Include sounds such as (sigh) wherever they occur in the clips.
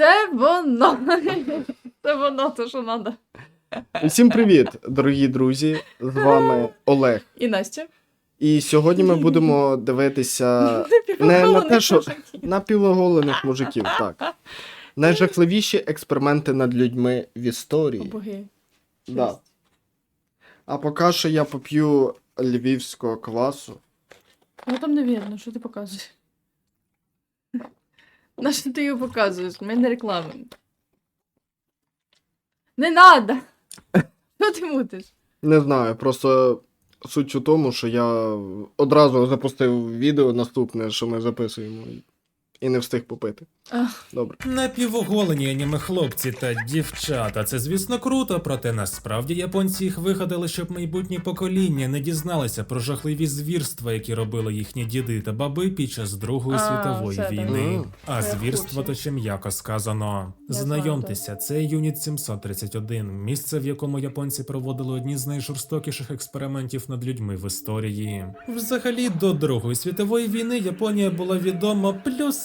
Це воно. (laughs) Це воно, то що треба. Усім привіт, дорогі друзі! З вами Олег. І Настя. І сьогодні ми будемо дивитися не на те, що на пілоголених мужиків, так. Найжахливіші експерименти над людьми в історії. боги. Да. А поки що я поп'ю львівського квасу. Ну там не видно, що ти показуєш. На що ти його показуєш? У мене реклама. Не надо! Що ти мутиш? Не знаю, просто суть у тому, що я одразу запустив відео наступне, що ми записуємо, і не встиг попити. Ах. Добре. Напівоголені аніме хлопці та дівчата. Це звісно круто, проте насправді японці їх вигадали, щоб майбутні покоління не дізналися про жахливі звірства, які робили їхні діди та баби під час Другої А, світової все, так. війни. Мгм. А Це я в звірство курсі. то ще м'яко сказано. Я Знайомтеся, це юніт 731, місце, в якому японці проводили одні з найжорстокіших експериментів над людьми в історії. Взагалі, до Другої світової війни Японія була відома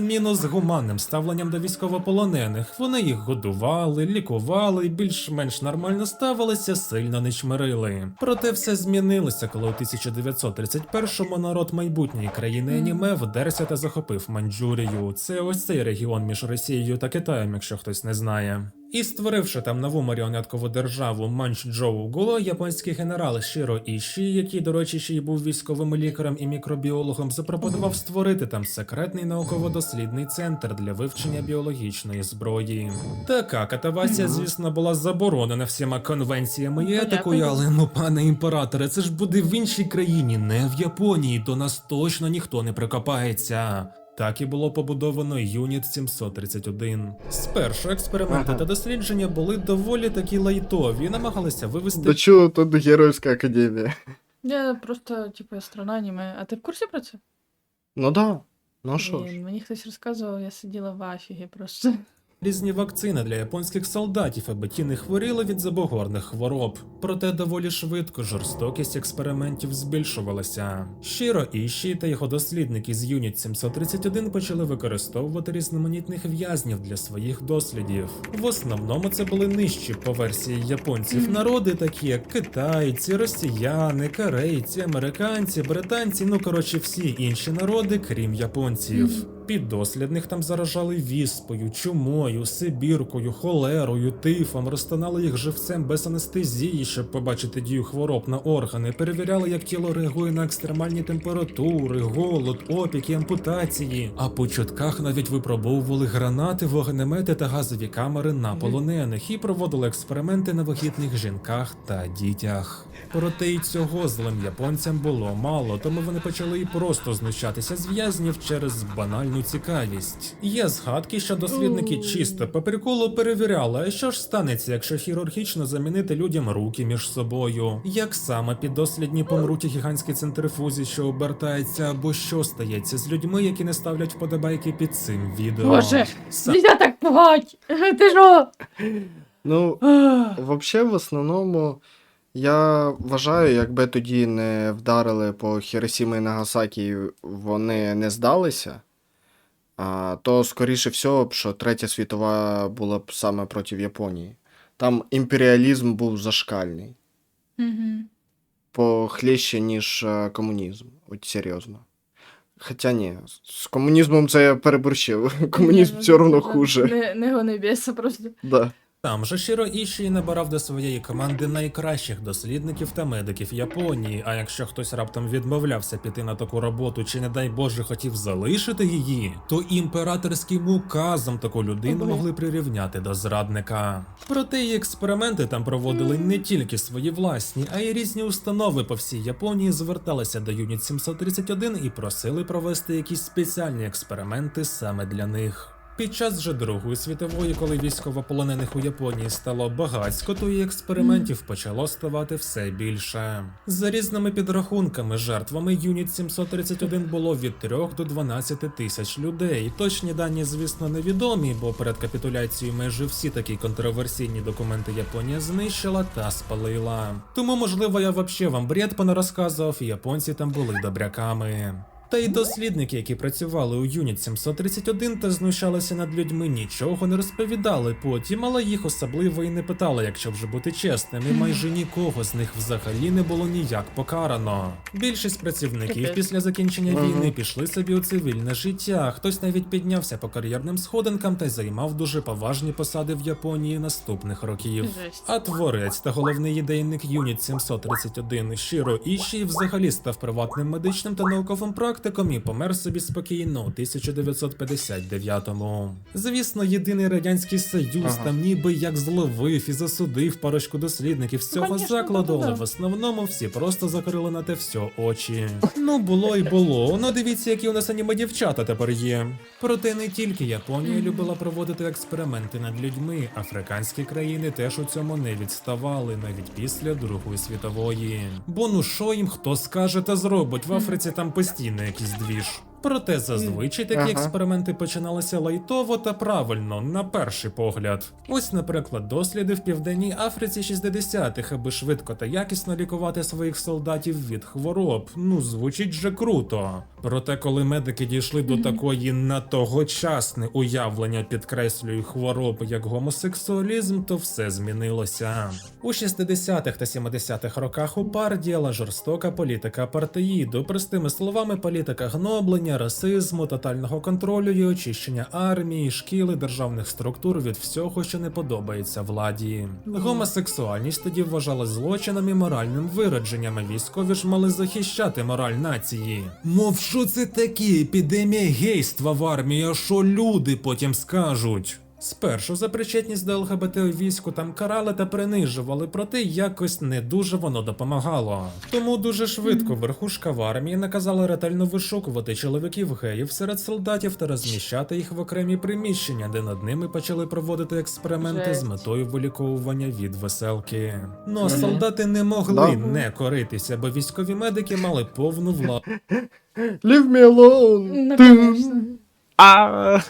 плюс-мінус гуманним ставленням до військовополонених. Вони їх годували, лікували, більш-менш нормально ставилися, сильно не чмирили. Проте все змінилося, коли у 1931-му народ майбутньої країни аніме вдерся та захопив Маньчжурію. Це ось цей регіон між Росією та Китаєм, якщо хтось не знає. І створивши там нову маріонеткову державу Манчжоу-Го, японський генерал Шіро Іші, який, до речі, ще й був військовим лікарем і мікробіологом, запропонував створити там секретний науково-дослідний центр для вивчення біологічної зброї. Така катавасія, звісно, була заборонена всіма конвенціями і етикою, але ну, пане імператоре, це ж буде в іншій країні, не в Японії. До нас точно ніхто не прикопається. Так і було побудовано Юніт 731. Спершу експерименти Ага. та дослідження були доволі такі лайтові, і намагалися вивести До чого тут Геройська академія? Я просто, типу, страна аніме. А ти в курсі про це? Ну да. Ну що ж. Мені хтось розказував, я сиділа в афігі просто. Різні вакцини для японських солдатів, аби ті не хворіли від забогорних хвороб. Проте доволі швидко жорстокість експериментів збільшувалася. Щиро Іші та його дослідники з Юніт 731 почали використовувати різноманітних в'язнів для своїх дослідів. В основному це були нижчі по версії японців народи, такі як китайці, росіяни, корейці, американці, британці, ну коротше, всі інші народи, крім японців. Піддослідних там заражали віспою, чумою, сибіркою, холерою, тифом, розтинали їх живцем без анестезії, щоб побачити дію хвороб на органи, перевіряли, як тіло реагує на екстремальні температури, голод, опіки, ампутації. А по чутках навіть випробовували гранати, вогнемети та газові камери на полонених і проводили експерименти на вагітних жінках та дітях. Проте і цього злим японцям було мало, тому вони почали і просто знущатися з в'язнів через банальну цікавість. Є згадки, що дослідники чисто по приколу перевіряли, а що ж станеться, якщо хірургічно замінити людям руки між собою. Як саме піддослідні помруть у гігантській центрифузі, що обертається, або що стається з людьми, які не ставлять вподобайки під цим відео. Боже, Са- Нельзя так пугать! (laughs) Ти що? Ну, (sighs) Взагалі, в основному, я вважаю, якби тоді не вдарили по Хіросімі і Нагасакі, вони не здалися, то, скоріше всього, б, що Третя світова була б саме проти Японії. Там імперіалізм був зашкальний, Угу. похлеще, ніж е, комунізм. От серйозно. Хоча ні, з комунізмом це я переборщив. (laughs) Комунізм ну, все одно хуже. Не, не гони біса просто. Да. Там же Шіро Іші набирав до своєї команди найкращих дослідників та медиків Японії. А якщо хтось раптом відмовлявся піти на таку роботу, чи не дай Боже хотів залишити її, то імператорським указом таку людину могли прирівняти до зрадника. Проте і експерименти там проводили не тільки свої власні, а й різні установи по всій Японії зверталися до Юніт 731 і просили провести якісь спеціальні експерименти саме для них. Під час же Другої світової, коли військовополонених у Японії стало багатько, то і експериментів почало ставати все більше. За різними підрахунками, жертвами Юніт 731 було від 3 до 12 тисяч людей. Точні дані, звісно, невідомі, бо перед капітуляцією майже всі такі контроверсійні документи Японія знищила та спалила. Тому, можливо, я вообще вам бред понарозказував, і японці там були добряками. Та й дослідники, які працювали у Юніт 731 та знущалися над людьми, нічого не розповідали потім, але їх особливо і не питали, якщо вже бути чесним, і майже нікого з них взагалі не було ніяк покарано. Більшість працівників після закінчення війни пішли собі у цивільне життя. Хтось навіть піднявся по кар'єрним сходинкам та й займав дуже поважні посади в Японії наступних років. А творець та головний ідейник Юніт 731 Шіро Іші взагалі став приватним медичним та науковим практиком і помер собі спокійно у 1959-му. Звісно, єдиний радянський союз Ага. там ніби як зловив і засудив парочку дослідників з цього конечно, закладу, але в основному всі просто закрили на те все очі. Ну було й було. Ну дивіться, які у нас аніме дівчата тепер є. Проте не тільки Японія любила проводити експерименти над людьми. Африканські країни теж у цьому не відставали навіть після Другої світової. Бо ну що їм хто скаже та зробить в Африці там постійно якийсь двіж. Проте зазвичай такі Ага. експерименти починалися лайтово та правильно, на перший погляд. Ось, наприклад, досліди в південній Африці 60-х, аби швидко та якісно лікувати своїх солдатів від хвороб. Ну, звучить же круто. Проте, коли медики дійшли до такої на тогочасне уявлення, підкреслюю хвороб як гомосексуалізм, то все змінилося. У 60-х та 70-х роках у пар діяла жорстока політика апартеїду, простими словами, політика гноблення, расизму, тотального контролю і очищення армії, шкіл державних структур від всього, що не подобається владі. Гомосексуальність тоді вважалась злочином і моральним виродженням, військові ж мали захищати мораль нації. Мов що це такі епідемія гейства в армії, а що люди потім скажуть? Спершу за причетність до ЛГБТ у війську там карали та принижували, проте якось не дуже воно допомагало. Тому дуже швидко верхушка в армії наказала ретельно вишукувати чоловіків геїв серед солдатів та розміщати їх в окремі приміщення, де над ними почали проводити експерименти з метою виліковування від веселки. Ну а солдати не могли Да. не коритися, бо військові медики мали повну владу. Leave me alone! Ну,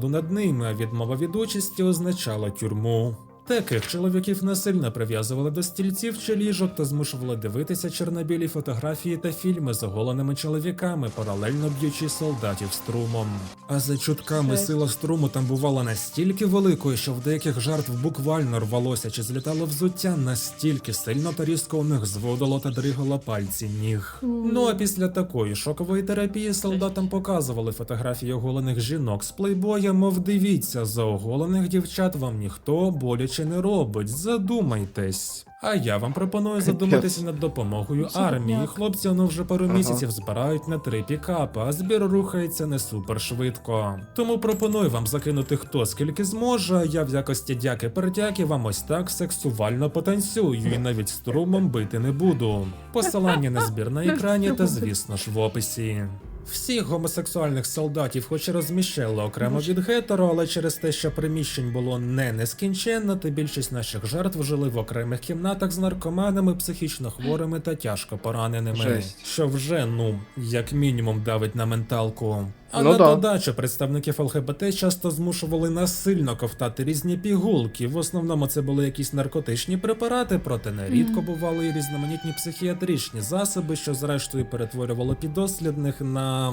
Над ними, відмова від участі означала тюрму. Таких чоловіків насильно прив'язували до стільців чи ліжок та змушували дивитися чорнобілі фотографії та фільми з оголеними чоловіками, паралельно б'ючи солдатів струмом. А за чутками сила струму там бувала настільки великою, що в деяких жертв буквально рвалося чи злітало взуття, настільки сильно та різко у них зводило та дригало пальці ніг. Ну а після такої шокової терапії солдатам показували фотографії оголених жінок з плейбоя, мов дивіться, за оголених дівчат вам ніхто боляче не робить. Задумайтесь. А я вам пропоную задуматися над допомогою армії. Хлопці воно вже пару місяців збирають на три пікапи, а збір рухається не супер швидко. Тому пропоную вам закинути хто скільки зможе. а Я в якості дяки пердяки вам ось так сексуально потанцюю і навіть струмом бити не буду. Посилання на збір на екрані та, звісно ж, в описі. Всіх гомосексуальних солдатів, хоч і розміщали окремо від гетеро, але через те, що приміщень було не нескінченно, то більшість наших жертв жили в окремих кімнатах з наркоманами, психічно хворими та тяжко пораненими. Жесть. Що вже, ну, як мінімум, давить на менталку. А Ну на да. додачу представників ЛГБТ часто змушували насильно ковтати різні пігулки. В основному це були якісь наркотичні препарати, проте нерідко бували і різноманітні психіатричні засоби, що зрештою перетворювало підослідних на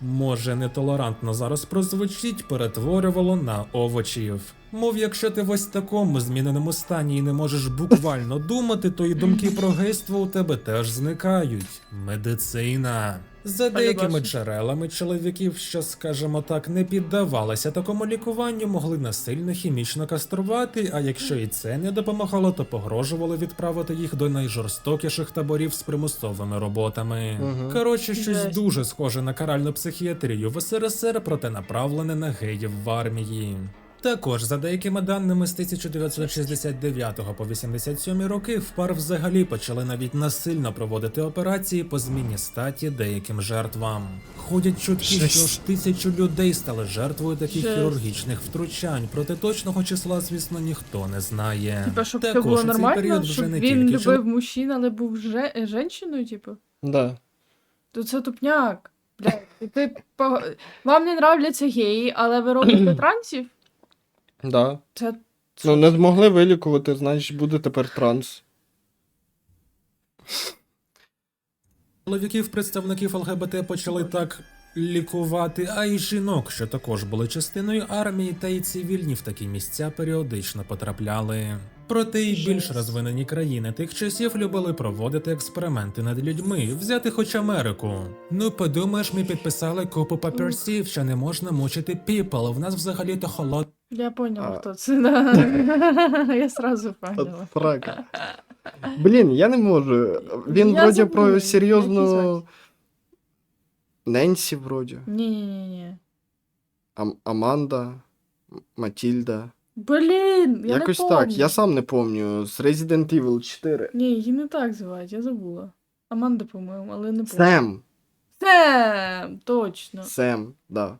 може нетолерантно зараз прозвучить, перетворювало на овочів. Мов, якщо ти в ось такому зміненому стані і не можеш буквально думати, то і думки про гейство у тебе теж зникають. Медицина. За деякими джерелами чоловіків, що, скажімо так, не піддавалися такому лікуванню, могли насильно хімічно каструвати, а якщо і це не допомагало, то погрожували відправити їх до найжорстокіших таборів з примусовими роботами. Мгм. Коротше, щось Жесть. дуже схоже на каральну психіатрію в СРСР, проте направлене на геїв в армії. Також, за деякими даними, з 1969 по 87 роки в пар взагалі почали навіть насильно проводити операції по зміні статі деяким жертвам. Ходять чутки, що ж тисячу людей стали жертвою таких Жесть. хірургічних втручань, проте точного числа, звісно, ніхто не знає. Типа, щоб це було нормально, період вже щоб не він тільки любив мужчин, але був же... е, женщиною, типу. Да. То це тупняк. Блядь, ти по... Вам не нравляться геї, але ви робите (clears throat) трансів? Да. Це Ну, не змогли вилікувати, значить буде тепер транс. Чоловіків, представників ЛГБТ почали так лікувати, а й жінок, що також були частиною армії, та й цивільні в такі місця періодично потрапляли. Проте й більш розвинені країни тих часів любили проводити експерименти над людьми, взяти хоч Америку. Ну подумаєш, ми підписали купу папірців, що не можна мучити піпл. В нас взагалі то холод. Я поняла, А. хто це. (laughs) Да. Я сразу поняла. срака. Блін, я не можу. Він Я вроді забула, про як її серйозну. Ненсі, вроді. Ні-ні-ні. Ам- Аманда, М- Матільда. Блін, я Якось не так, помню. я сам не пам'ятаю. З Resident Evil 4. Ні, її не так звати, я забула. Аманда, по-моєму, але не помню. Сем. Сем, точно. Сем, да.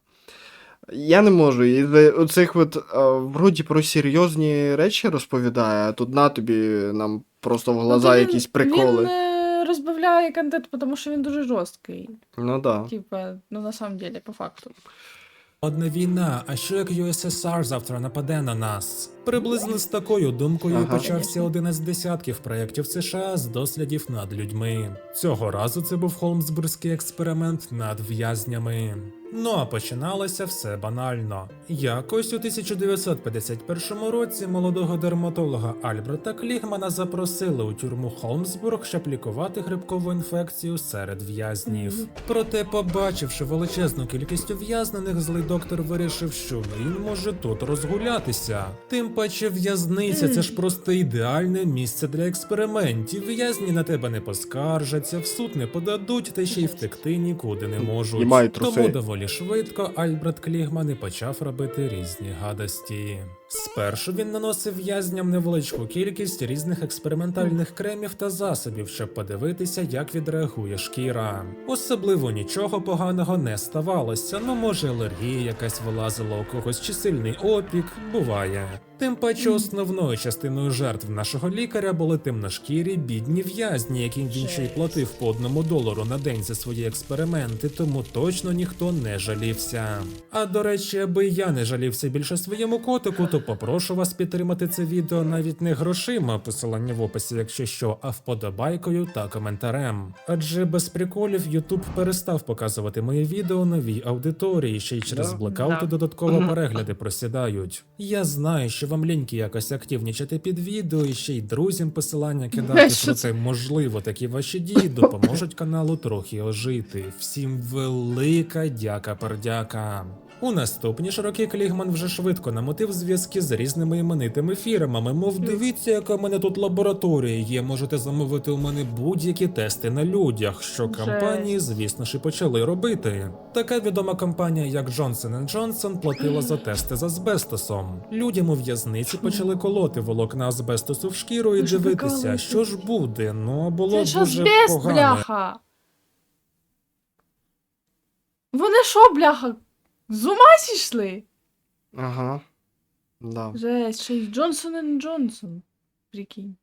Я не можу. І оцих от, а, вроді про серйозні речі розповідає, а тут на тобі нам просто в глаза Ну, він- якісь приколи. Він е, розбавляє контент, тому що він дуже жорсткий. Ну да. Типа, ну на самом деле, по факту. Одна війна, а що як USSR завтра нападе на нас? Приблизно з такою думкою Ага. почався один із десятків проєктів США з дослідів над людьми. Цього разу це був холмсбурзький експеримент над в'язнями. Ну а починалося все банально. Якось у 1951 році молодого дерматолога Альберта Клігмана запросили у тюрму Холмсбург, щоб лікувати грибкову інфекцію серед в'язнів. Проте, побачивши величезну кількість ув'язнених, злий доктор вирішив, що він може тут розгулятися. Тим паче в'язниця це ж просто ідеальне місце для експериментів. В'язні на тебе не поскаржаться, в суд не подадуть, та ще й втекти нікуди не можуть. Тому доволі швидко Альберт Клігман і почав робити різні гадості. Спершу він наносив в'язням невеличку кількість різних експериментальних кремів та засобів, щоб подивитися, як відреагує шкіра. Особливо нічого поганого не ставалося. Ну, може, алергія якась вилазила у когось чи сильний опік, буває. Тим паче основною частиною жертв нашого лікаря були темношкірі бідні в'язні, яким він ще й платив по одному долару на день за свої експерименти, тому точно ніхто не жалівся. А до речі, аби я не жалівся більше своєму котику, то попрошу вас підтримати це відео навіть не грошима, посилання в описі, якщо що, а вподобайкою та коментарем. Адже без приколів YouTube перестав показувати мої відео новій аудиторії, ще й через блекаути додатково перегляди просідають. Я знаю, що вам ліньки якось активнічати під відео і ще й друзям посилання кидати, Що проте можливо такі ваші дії допоможуть каналу трохи ожити. Всім велика дяка пердяка. У наступні ж роки Клігман вже швидко намотив зв'язки з різними іменитими фірмами. Мов дивіться, яка в мене тут лабораторія є. Можете замовити у мене будь-які тести на людях, що компанії, звісно ж, і почали робити. Така відома компанія, як Johnson Johnson, платила за тести з асбестосом. Людям у в'язниці почали колоти волокна асбестосу в шкіру і дивитися, що ж буде. Ну було Це дуже азбест, погано. бляха. Вони що, бляха? З ума зійшли? Ага. Да. Жесть, ще й Джонсон Джонсон. Прикинь.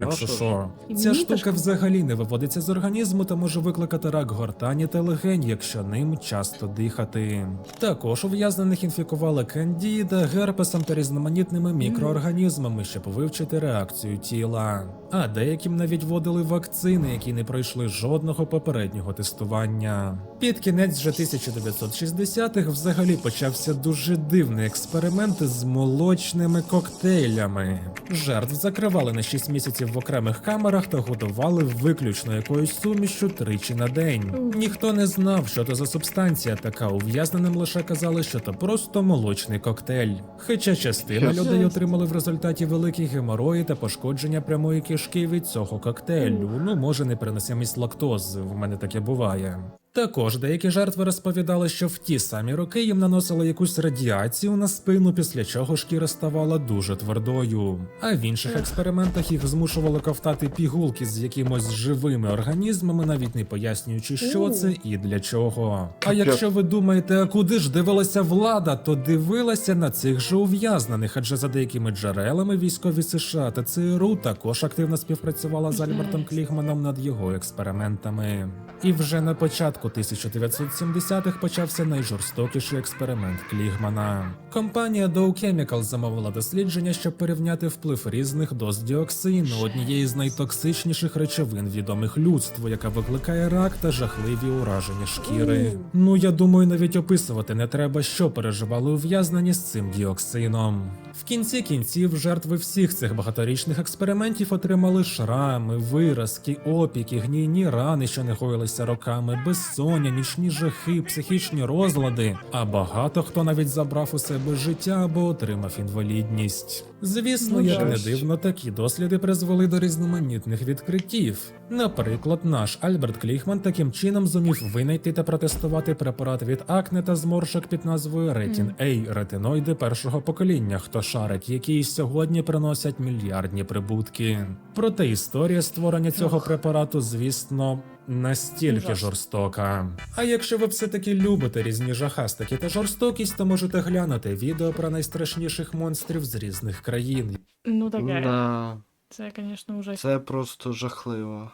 Якщо що ця штука взагалі не виводиться з організму та може викликати рак гортані та легень, якщо ним часто дихати. Також ув'язнених інфікували кандіда, герпесом та різноманітними мікроорганізмами, щоб вивчити реакцію тіла. А деяким навіть вводили вакцини, які не пройшли жодного попереднього тестування. Під кінець же 1960-х взагалі почався дуже дивний експеримент з молочними коктейлями. Жертв закривали на 6 місяців в окремих камерах та годували виключно якоюсь сумішю тричі на день. Ніхто не знав, що то за субстанція така. Ув'язненим лише казали, що то просто молочний коктейль. Хоча частина людей отримали в результаті великі геморої та пошкодження прямої кишки від цього коктейлю. Ну, може, непереносимість лактози. В мене таке буває. Також деякі жертви розповідали, що в ті самі роки їм наносили якусь радіацію на спину, після чого шкіра ставала дуже твердою. А в інших експериментах їх змушували ковтати пігулки з якимось живими організмами, навіть не пояснюючи, що це і для чого. А якщо ви думаєте, а куди ж дивилася влада, то дивилася на цих же ув'язнених, адже за деякими джерелами військові США та ЦРУ також активно співпрацювала з Альбертом Клігманом над його експериментами. І вже на початку 1970-х почався найжорстокіший експеримент Клігмана. Компанія Dow Chemical замовила дослідження, щоб порівняти вплив різних доз діоксину, однієї з найтоксичніших речовин відомих людству, яка викликає рак та жахливі ураження шкіри. Ну я думаю, навіть описувати не треба, що переживали ув'язнені з цим діоксином. В кінці кінців жертви всіх цих багаторічних експериментів отримали шрами, виразки, опіки, гнійні рани, що не гоїлися роками, безсоння, нічні жахи, психічні розлади. А багато хто навіть забрав у себе життя або отримав інвалідність. Звісно, Ну, як не дивно, такі досліди призвели до різноманітних відкриттів. Наприклад, наш Альберт Кліхман таким чином зумів винайти та протестувати препарат від акне та зморшок під назвою Ретін Ей ретиноїди першого покоління, хто шарить, які й сьогодні приносять мільярдні прибутки. Проте історія створення цього препарату, звісно. Настільки жорстока. А якщо ви все-таки любите різні жахастики та жорстокість, то можете глянути відео про найстрашніших монстрів з різних країн. Ну таке. Да, Це, звісно, вже. це просто жахливо.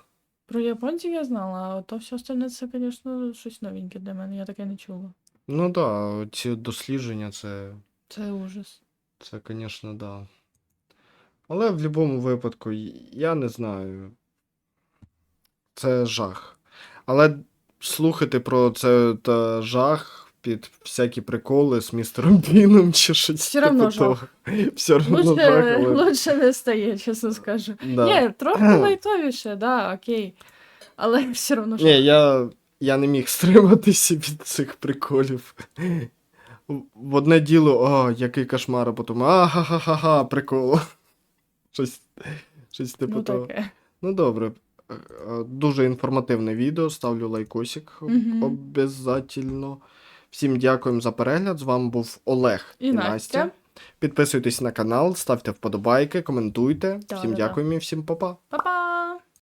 Про японців я знала, а то все остальне це, звісно, щось новеньке для мене. Я таке не чула. Ну да, ці дослідження це. Це ужас. Це, звісно, да. Але в будь-якому випадку, я не знаю. Це жах. Але слухати про це та жах під всякі приколи з містером Біном чи щось. Все равно типу того. Все одно жах, Лучше, але... лучше не стає, чесно скажу. Да. Ні, трохи (clears throat) лайтовіше, да, окей. Але все одно ж. Ні, я, я не міг стриматися від цих приколів. В- одне діло, о, який кошмар, а потім а-ха-ха-ха, прикол. (laughs) Щось, щось типу ну того. таке. Ну добре. Е, Дуже інформативне відео. Ставлю лайкосик об- Мгм. обязательно. Всім дякуємо за перегляд. З вами був Олег І Настя. Підписуйтесь на канал, ставте вподобайки, коментуйте. Да, всім да, да. і всім па-па. Па-па!